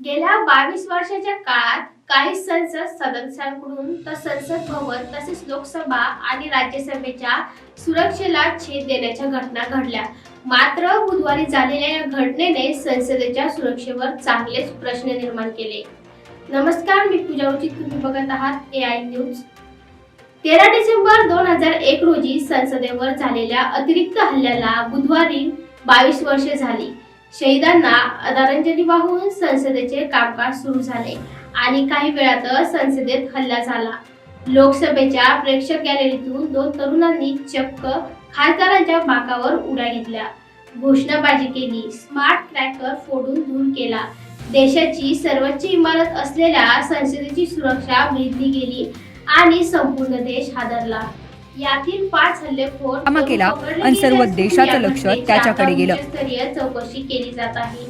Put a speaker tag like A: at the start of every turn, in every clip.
A: गेल्या बावीस वर्षाच्या काळात काही संसद सदस्यांकडून तर संसद भवन तसेच लोकसभा आणि राज्यसभेच्या सुरक्षेला छेद देण्याच्या घटना घडल्या. मात्र बुधवारी झालेल्या या घटनेने संसदेच्या सुरक्षेवर चांगलेच प्रश्न निर्माण केले. नमस्कार मी पूजा उचित. तुम्ही बघत आहात ए आय न्यूज तेरा डिसेंबर दोन हजार एक रोजी संसदेवर झालेल्या अतिरिक्त हल्ल्याला बुधवारी बावीस वर्षे झाली. शहीदांना आदरांजली वाहून संसदेचे कामकाज सुरू झाले आणि काही वेळातच संसदेत हल्ला झाला. लोकसभेच्या प्रेक्षक गॅलरीतून दोन तरुणांनी चक्क खासदारांच्या बाकावर उड्या घेतल्या. घोषणाबाजी केली स्मार्ट ट्रॅकर फोडून दूर केला. देशाची सर्वोच्च इमारत असलेल्या संसदेची सुरक्षा वृद्धी गेली आणि संपूर्ण देश हादरला. यातील पाच हल्लेखोर
B: जमा केला आणि सर्व देशाचं लक्ष त्याच्याकडे गेलं.
A: उच्चस्तरीय चौकशी केली जात आहे.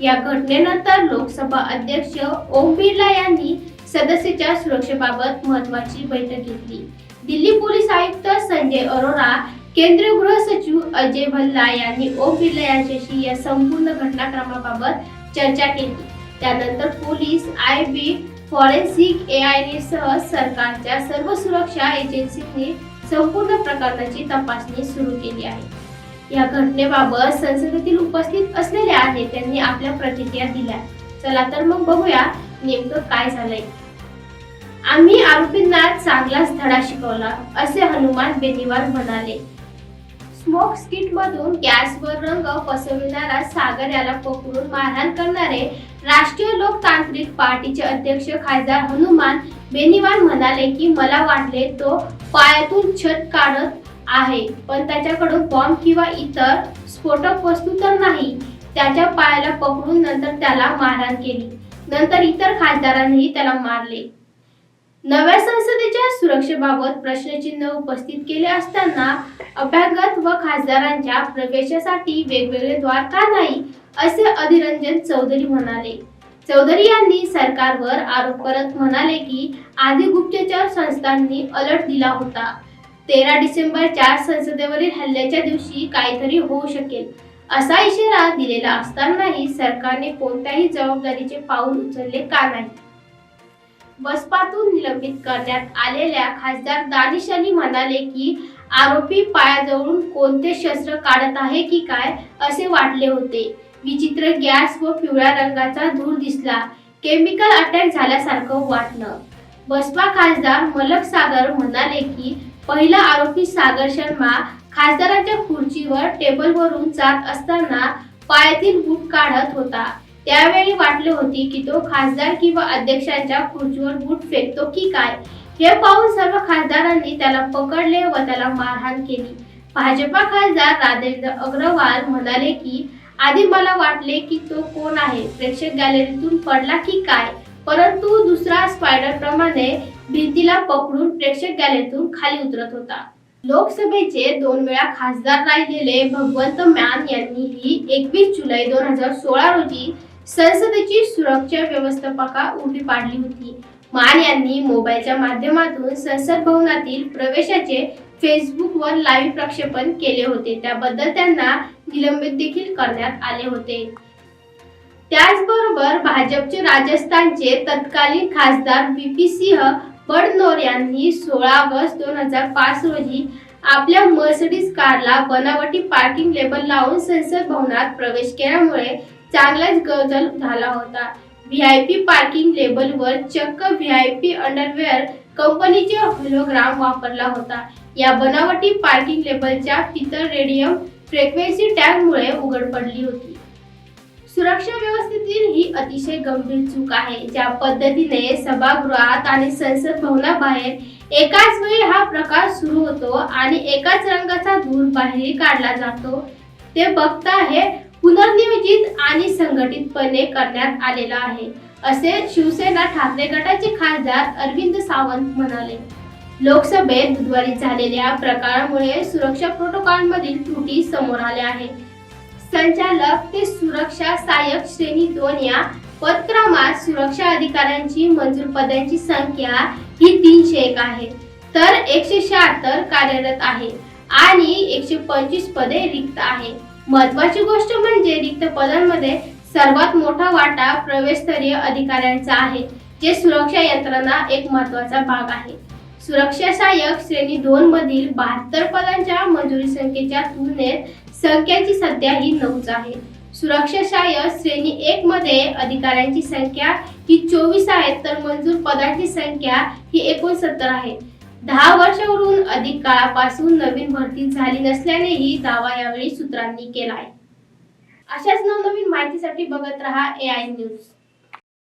A: या घटनेनंतर लोकसभा अध्यक्ष ओम बिर्ला यांनी सदस्याच्या सुरक्षेबाबत महत्वाची बैठक घेतली. दिल्ली पोलीस आयुक्त संजय अरोरा केंद्रीय गृह सचिव अजय भल्ला यांनी ओम बिर्ला यांच्याशी या संपूर्ण घटनाक्रमाबाबत चर्चा केली. त्यानंतर police I B forensic AID सह सरकारच्या सर्व सुरक्षा एजन्सींनी संपूर्ण प्रकरणाची तपासणी सुरू केली आहे. या घटनेबाबत संसदेतील उपस्थित असलेल्या नेत्यांनी आपल्या प्रतिक्रिया दिल्या. चला तर मग बघूया नेमकं काय झालंय. आम्ही आरोपींना चांगलाच धडा शिकवला असे हनुमान बेनिवार म्हणाले. स्मोक स्किट मधून गॅसवर रंग पसरविणारा सागर याला पकडून मारहाण करणारे राष्ट्रीय लोकतांत्रिक पार्टीचे अध्यक्ष खासदार हनुमान बेनिवार म्हणाले की मला वाटले तो पायातून छत काढत आहे. पण त्याच्याकडून बॉम्ब किंवा इतर स्फोटक वस्तू तर नाही. त्याच्या पायाला पकडून नंतर त्याला मारहाण केली. नंतर इतर खासदारांनीही त्याला मारले. नव्या संसदेच्या सुरक्षेबाबत प्रश्नचिन्ह उपस्थित केले असताना अभ्यागत व खासदारांच्या प्रवेशासाठी वेगवेगळे द्वार का नाही असे अधिरंजन चौधरी म्हणाले. चौधरी यांनी सरकारवर आरोप करत म्हणाले की आधी गुप्तचर संस्थांनी अलर्ट दिला होता. तेरा डिसेंबरच्या संसदेवरील हल्ल्याच्या दिवशी काहीतरी होऊ शकेल असा इशारा दिलेला असतानाही सरकारने कोणत्याही जबाबदारीचे पाऊल उचलले का नाही? बसपातून निलंबित करण्यात आलेल्या खासदार दानिश अली म्हणाले की आरोपी पायाजवळून कोणते शस्त्र काढत आहे की काय असे वाटले होते. विचित्र गॅस व पिवळ्या रंगाचा धूर दिसला. केमिकल अटॅक झाल्यासारखं वाटलं. बसपा खासदार मलक सागर म्हणाले की पहिला आरोपी सागर शर्मा खासदाराच्या खुर्चीवर टेबलवरून जात असताना पायातील बूट काढत होता. त्यावेळी वाटले होते की तो खासदार किंवा अध्यक्षांच्या खुर्चीवर बूट फेकतो की काय? हे पाहून सर्व खासदारांनी त्याला पकडले व त्याला मारहाण केली. भाजपा खासदार राजेंद्र अग्रवाल म्हणाले की आधी मला वाटले की तो कोण आहे? प्रेक्षक गॅलरीतून पडला की काय? परंतु दुसरा स्पायडर प्रमाणे भिंतीला पकडून प्रेक्षक गॅलरीतून खाली उतरत होता. लोकसभेचे दोन वेळा खासदार राहिलेले भगवंत मॅन यांनीही एकवीस जुलै दोन हजार सोळा रोजी संसदेची सुरक्षा व्यवस्थापका उभी पाडली होती. मान यांनी मोबाईलच्या माध्यमातून संसद भवनातील प्रवेशाचे फेसबुकवर लाईव्ह प्रक्षेपण केले होते. त्याबद्दल त्यांना निलंबित देखील करण्यात आले होते. त्याचबरोबर भाजपचे राजस्थानचे तत्कालीन खासदार बीपी सिंह बडनोर यांनी सोळा ऑगस्ट दोन हजार पाच रोजी आपल्या मर्सडीज कारला बनावटी पार्किंग लेबल लावून संसद भवनात प्रवेश केल्यामुळे चांगलाच गजल झाला होता. व्ही आय पी पार्किंग लेबलवर चक्क व्ही आय पी अंडरवेअर कंपनीचे होलोग्राम वापरला होता. या बनावटी पार्किंग लेबलच्या फितर रेडियम फ्रिक्वेन्सी टॅगमुळे उघड पडली होती. सुरक्षा व्यवस्थेतील ही अतिशय गंभीर चूक आहे. ज्या पद्धतीने सभागृहात आणि संसद भवनाबाहेर एकाच वेळी हा प्रकार सुरू होतो आणि एकाच रंगाचा धूर बाहेर काढला जातो ते बघता हे पुनर्नियोजित आणि संघटितपणे करण्यात आलेलं आहे असे शिवसेना ठाकरे गटाचे खासदार अरविंद सावंत म्हणाले. लोकसभेत बुधवारी झालेल्या प्रकारामुळे सुरक्षा प्रोटोकॉलमधील त्रुटी समोर आल्या आहेत. संचालक ते सुरक्षा सहाय्यक श्रेणी दोन या पदक्रमात सुरक्षा अधिकाऱ्यांची मंजूर पदांची संख्या ही तीनशे एक आहे. तर एकशे शहात्तर कार्यरत आहे आणि एकशे पंचवीस पदे रिक्त आहे. महत्वाची गोष्ट म्हणजे रिक्त पदांमध्ये सर्वात मोठा वाटा प्रवेशस्तरीय अधिकाऱ्यांचा आहे जे सुरक्षा यंत्रणा एक महत्त्वाचा भाग आहे. सुरक्षा सहाय्यक श्रेणी दोन मधील बहात्तर पदांच्या मंजुरी संख्येच्या तुलनेत संख्यांची सध्या ही नऊच आहे. सुरक्षा सहाय्यक श्रेणी एक मध्ये अधिकाऱ्यांची संख्या ही चोवीस आहे तर मंजूर पदांची संख्या ही एकोणसत्तर आहे. दहा वर्षावरून अधिक काळापासून नवीन भरती झाली नसल्यानेही दावा यावेळी सूत्रांनी केला आहे अशाच नवनवीन माहितीसाठी बघत रहा ए आय न्यूज